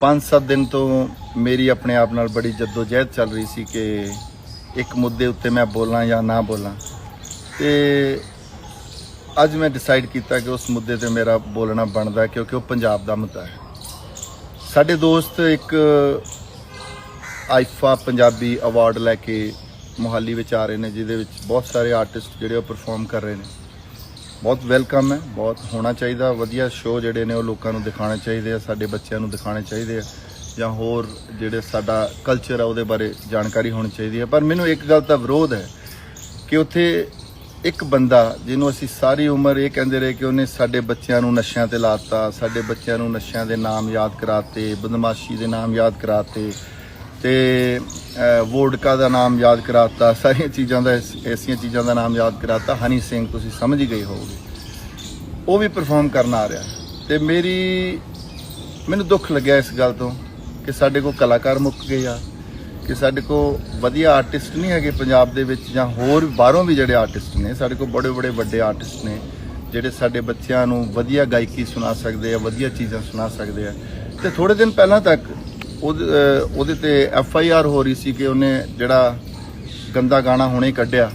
5-7 ਦਿਨ ਤੋਂ ਮੇਰੀ ਆਪਣੇ ਆਪ ਨਾਲ ਬੜੀ ਜਹਿਦ ਚੱਲ ਰਹੀ ਸੀ ਕਿ ਇੱਕ ਮੁੱਦੇ ਉੱਤੇ ਮੈਂ ਬੋਲਾਂ ਜਾਂ ਨਾ ਬੋਲਾਂ। ਤੇ ਅੱਜ ਮੈਂ ਡਿਸਾਈਡ ਕੀਤਾ ਕਿ ਉਸ ਮੁੱਦੇ ਤੇ ਮੇਰਾ ਬੋਲਣਾ ਬਣਦਾ ਕਿਉਂਕਿ ਉਹ ਪੰਜਾਬ ਦਾ ਮੁੱਦਾ ਹੈ। ਸਾਡੇ ਦੋਸਤ ਇੱਕ ਆਈਫਾ ਪੰਜਾਬੀ ਅਵਾਰਡ ਲੈ ਕੇ ਮੁਹਾਲੀ ਵਿੱਚ ਆ ਰਹੇ ਨੇ, ਜਿਹਦੇ ਵਿੱਚ ਬਹੁਤ ਸਾਰੇ ਆਰਟਿਸਟ ਜਿਹੜੇ ਉਹ ਪਰਫਾਰਮ ਕਰ ਰਹੇ ਨੇ। ਬਹੁਤ ਵੈਲਕਮ ਹੈ, ਬਹੁਤ ਹੋਣਾ ਚਾਹੀਦਾ, ਵਧੀਆ ਸ਼ੋਅ ਜਿਹੜੇ ਨੇ ਉਹ ਲੋਕਾਂ ਨੂੰ ਦਿਖਾਉਣੇ ਚਾਹੀਦੇ ਆ, ਸਾਡੇ ਬੱਚਿਆਂ ਨੂੰ ਦਿਖਾਉਣੇ ਚਾਹੀਦੇ ਆ, ਜਾਂ ਹੋਰ ਜਿਹੜੇ ਸਾਡਾ ਕਲਚਰ ਆ ਉਹਦੇ ਬਾਰੇ ਜਾਣਕਾਰੀ ਹੋਣੀ ਚਾਹੀਦੀ ਹੈ। ਪਰ ਮੈਨੂੰ ਇੱਕ ਗੱਲ ਦਾ ਵਿਰੋਧ ਹੈ ਕਿ ਉੱਥੇ ਇੱਕ ਬੰਦਾ ਜਿਹਨੂੰ ਅਸੀਂ ਸਾਰੀ ਉਮਰ ਇਹ ਕਹਿੰਦੇ ਰਹੇ ਕਿ ਉਹਨੇ ਸਾਡੇ ਬੱਚਿਆਂ ਨੂੰ ਨਸ਼ਿਆਂ ਤੇ ਲਾਤਾ, ਸਾਡੇ ਬੱਚਿਆਂ ਨੂੰ ਨਸ਼ਿਆਂ ਦੇ ਨਾਮ ਯਾਦ ਕਰਾਤੇ, ਬਦਮਾਸ਼ੀ ਦੇ ਨਾਮ ਯਾਦ ਕਰਾਤੇ ਤੇ ਵੋਡਕਾ ਦਾ ਨਾਮ ਯਾਦ ਕਰਾਤਾ, ਸਾਰੀਆਂ ਚੀਜ਼ਾਂ ਦਾ ਐਸ- ਐਸੀਆਂ ਚੀਜ਼ਾਂ ਦਾ ਨਾਮ ਯਾਦ ਕਰਾਤਾ, ਹਨੀ ਸਿੰਘ ਤੁਸੀਂ ਸਮਝ ਹੀ ਗਏ ਹੋਵੋਗੇ। ਉਹ ਵੀ ਪਰਫਾਰਮ ਕਰਨ ਆ ਰਿਹਾ। ਤੇ ਮੇਰੀ, ਮੈਨੂੰ ਦੁੱਖ ਲੱਗਿਆ ਇਸ ਗੱਲ ਤੋਂ ਕਿ ਸਾਡੇ ਕੋਲ ਕਲਾਕਾਰ ਮੁੱਕ ਗਏ ਆ, ਕਿ ਸਾਡੇ ਕੋਲ ਵਧੀਆ ਆਰਟਿਸਟ ਨਹੀਂ ਹੈਗੇ ਪੰਜਾਬ ਦੇ ਵਿੱਚ, ਜਾਂ ਹੋਰ ਬਾਹਰੋਂ ਵੀ ਜਿਹੜੇ ਆਰਟਿਸਟ ਨੇ, ਸਾਡੇ ਕੋਲ ਬੜੇ ਬੜੇ ਵੱਡੇ ਆਰਟਿਸਟ ਨੇ, ਜਿਹੜੇ ਸਾਡੇ ਬੱਚਿਆਂ ਨੂੰ ਵਧੀਆ ਗਾਇਕੀ ਸੁਣਾ ਸਕਦੇ ਆ, ਵਧੀਆ ਚੀਜ਼ਾਂ ਸੁਣਾ ਸਕਦੇ ਆ। ਤੇ ਥੋੜੇ ਦਿਨ ਪਹਿਲਾਂ ਤੱਕ ਉਹਦੇ ਤੇ ਐਫ ਆਈ ਆਰ ਹੋ ਰਹੀ ਸੀ ਕਿ ਉਹਨੇ ਜਿਹੜਾ ਗੰਦਾ ਗਾਣਾ ਹੁਣੇ ਕੱਢਿਆ,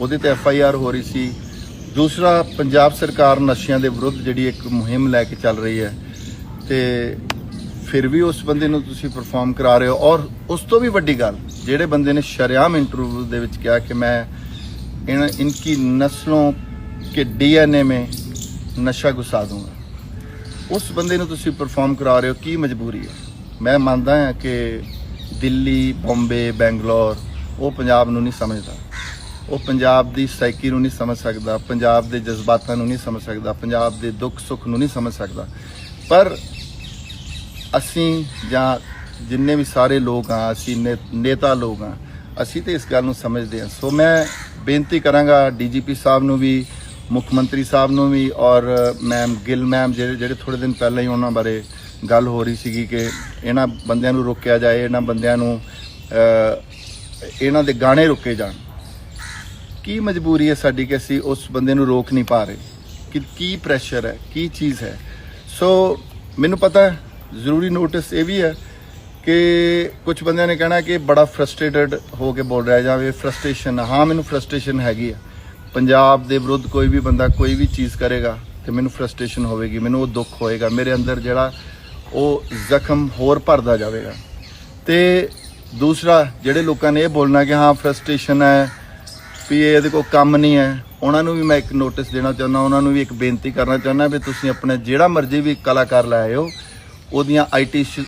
ਉਹਦੇ ਤੇ ਐਫ ਆਈ ਆਰ ਹੋ ਰਹੀ ਸੀ। ਦੂਸਰਾ, ਪੰਜਾਬ ਸਰਕਾਰ ਨਸ਼ਿਆਂ ਦੇ ਵਿਰੁੱਧ ਜਿਹੜੀ ਇੱਕ ਮੁਹਿੰਮ ਲੈ ਕੇ ਚੱਲ ਰਹੀ ਹੈ ਤੇ ਫਿਰ ਵੀ ਉਸ ਬੰਦੇ ਨੂੰ ਤੁਸੀਂ ਪਰਫਾਰਮ ਕਰਾ ਰਹੇ ਹੋ। ਔਰ ਉਸ ਤੋਂ ਵੀ ਵੱਡੀ ਗੱਲ, ਜਿਹੜੇ ਬੰਦੇ ਨੇ ਸ਼ਰਿਆਮ ਇੰਟਰਵਿਊ ਦੇ ਵਿੱਚ ਕਿਹਾ ਕਿ ਮੈਂ ਇਹਨਾਂ ਇਨਕੀ ਨਸਲੋਂ ਕੇ ਡੀਐਨਏ ਮੇ ਨਸ਼ਾ ਗੁਸਾ ਦੂੰਗਾ। ਉਸ ਬੰਦੇ ਨੂੰ ਤੁਸੀਂ ਪਰਫਾਰਮ ਕਰਾ ਰਹੇ ਹੋ, ਕੀ ਮਜਬੂਰੀ ਹੈ? ਮੈਂ ਮੰਨਦਾ ਹਾਂ ਕਿ ਦਿੱਲੀ, ਬੰਬੇ, ਬੈਂਗਲੌਰ, ਉਹ ਪੰਜਾਬ ਨੂੰ ਨਹੀਂ ਸਮਝਦਾ। ਉਹ ਪੰਜਾਬ ਦੀ ਸਾਈਕੀ ਨੂੰ ਨਹੀਂ ਸਮਝ ਸਕਦਾ, ਪੰਜਾਬ ਦੇ ਜਜ਼ਬਾਤਾਂ ਨੂੰ ਨਹੀਂ ਸਮਝ ਸਕਦਾ, ਪੰਜਾਬ ਦੇ ਦੁੱਖ ਸੁੱਖ ਨੂੰ ਨਹੀਂ ਸਮਝ ਸਕਦਾ। ਪਰ ਅਸੀਂ ਜਾਂ ਜਿੰਨੇ ਵੀ ਸਾਰੇ ਲੋਕ ਆ ਅਸੀਂ ਨੇ- ਨੇਤਾ ਲੋਕ ਆ ਅਸੀਂ ਤੇ ਇਸ ਗੱਲ ਨੂੰ ਸਮਝਦੇ ਹਾਂ। ਸੋ ਮੈਂ ਬੇਨਤੀ ਕਰਾਂਗਾ ਡੀਜੀਪੀ ਸਾਹਿਬ ਨੂੰ ਵੀ, ਮੁੱਖ ਮੰਤਰੀ ਸਾਹਿਬ ਨੂੰ ਵੀ ਔਰ ਮੈਮ ਗਿੱਲ ਮੈਮ ਜਿਹੜੇ ਜਿਹੜੇ ਥੋੜੇ ਦਿਨ ਪਹਿਲਾਂ ਹੀ ਉਹਨਾਂ ਬਾਰੇ ਗੱਲ ਹੋ ਰਹੀ ਸੀਗੀ ਕਿ ਇਹਨਾਂ ਬੰਦਿਆਂ ਨੂੰ ਰੋਕਿਆ ਜਾਏ, ਇਹਨਾਂ ਬੰਦਿਆਂ ਨੂੰ ਇਹਨਾਂ ਦੇ ਗਾਣੇ ਰੋਕੇ ਜਾਣ। ਕੀ ਮਜਬੂਰੀ ਹੈ ਸਾਡੀ ਕਿ ਅਸੀਂ ਉਸ ਬੰਦੇ ਨੂੰ ਰੋਕ ਨਹੀਂ ਪਾ ਰਹੇ? ਕਿ ਕੀ ਪ੍ਰੈਸ਼ਰ ਹੈ? ਕੀ ਚੀਜ਼ ਹੈ? ਸੋ ਮੈਨੂੰ ਪਤਾ ਹੈ, ਜ਼ਰੂਰੀ ਨੋਟਿਸ ਇਹ ਵੀ ਹੈ ਕਿ ਕੁਝ ਬੰਦਿਆਂ ਨੇ ਕਹਿਣਾ ਕਿ ਬੜਾ ਫਰਸਟ੍ਰੇਟਡ ਹੋ ਕੇ ਬੋਲ ਰਿਹਾ ਜਾਵੇ ਫਰਸਟ੍ਰੇਸ਼ਨ ਹਾਂ, ਮੈਨੂੰ ਫਰਸਟ੍ਰੇਸ਼ਨ ਹੈਗੀ ਹੈ ਪੰਜਾਬ ਦੇ ਵਿਰੁੱਧ ਕੋਈ ਵੀ ਬੰਦਾ ਕੋਈ ਵੀ ਚੀਜ਼ ਕਰੇਗਾ ਤੇ ਮੈਨੂੰ ਫਰਸਟ੍ਰੇਸ਼ਨ ਹੋਵੇਗੀ, ਮੈਨੂੰ ਉਹ ਦੁੱਖ ਹੋਏਗਾ। ਮੇਰੇ ਅੰਦਰ ਜਿਹੜਾ ਉਹ ਜ਼ਖਮ ਹੋਰ ਭਰਦਾ ਜਾਵੇਗਾ। ਤੇ ਦੂਸਰਾ, ਜਿਹੜੇ ਲੋਕਾਂ ਨੇ ਇਹ ਬੋਲਣਾ ਕਿ ਹਾਂ ਫਰਸਟ੍ਰੇਸ਼ਨ ਹੈ, ਵੀ ਇਹਦੇ ਕੋਲ ਕੰਮ ਨਹੀਂ ਹੈ, ਉਹਨਾਂ ਨੂੰ ਵੀ ਮੈਂ ਇੱਕ ਨੋਟਿਸ ਦੇਣਾ ਚਾਹੁੰਦਾ, ਉਹਨਾਂ ਨੂੰ ਵੀ ਇੱਕ ਬੇਨਤੀ ਕਰਨਾ ਚਾਹੁੰਦਾ ਵੀ ਤੁਸੀਂ ਆਪਣੇ ਜਿਹੜਾ ਮਰਜ਼ੀ ਵੀ ਕਲਾਕਾਰ ਲਾਏ ਹੋ ਉਹਦੀਆਂ ਆਈਟੀ